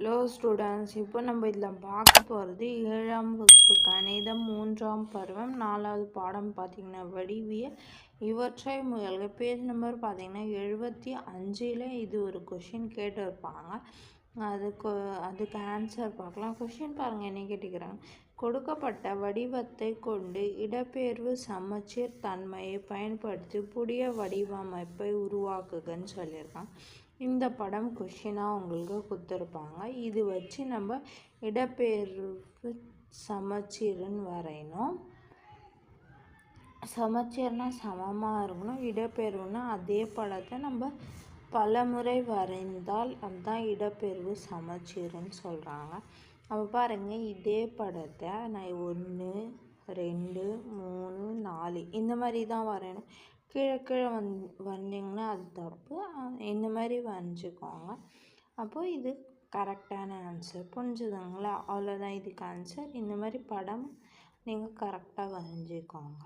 Hello students இப்போ நம்ம இதில் பார்க்க போகிறது ஏழாம் வகுப்பு கணிதம் மூன்றாம் பருவம் நாலாவது பாடம் பார்த்திங்கன்னா வடிவியல். இவற்றை முயல்க பேஜ் நம்பர் பார்த்திங்கன்னா எழுபத்தி அஞ்சில் இது ஒரு கொஷின் கேட்டிருப்பாங்க அதுக்கு அதுக்கு ஆன்சர் பார்க்கலாம். கொஷின் பாருங்கள் என்ன கேட்டுக்கிறாங்க. கொடுக்கப்பட்ட வடிவத்தை கொண்டு இடப்பெயர்வு சமச்சீர் தன்மையை பயன்படுத்தி புதிய வடிவமைப்பை உருவாக்குகன்னு சொல்லியிருக்கான். இந்த படம் கொஷினாக உங்களுக்கு கொடுத்துருப்பாங்க. இது வச்சு நம்ம இடப்பெயர்வு சமச்சீர்னு வரையணும். சமச்சீர்னால் சமமாக இருக்கணும். இடப்பெயர்வுனா அதே படத்தை நம்ம பலமுறை வரைந்தால் அதுதான் இடப்பெயர்வு சமச்சீர்னு சொல்கிறாங்க அப்போ பாருங்கள் இதே படத்தை நான் ஒன்று ரெண்டு மூணு நாலு இந்த மாதிரி தான் வரையணும். கீழே கீழே வந் வந்தீங்கன்னா அது தப்பு. இந்த மாதிரி வரைஞ்சிக்கோங்க. அப்போது இது கரெக்டான ஆன்சர் புரிஞ்சுதுங்களா? அவ்வளோதான் இதுக்கு ஆன்சர் இந்த மாதிரி படம் நீங்கள் கரெக்டாக வரைஞ்சிக்கோங்க.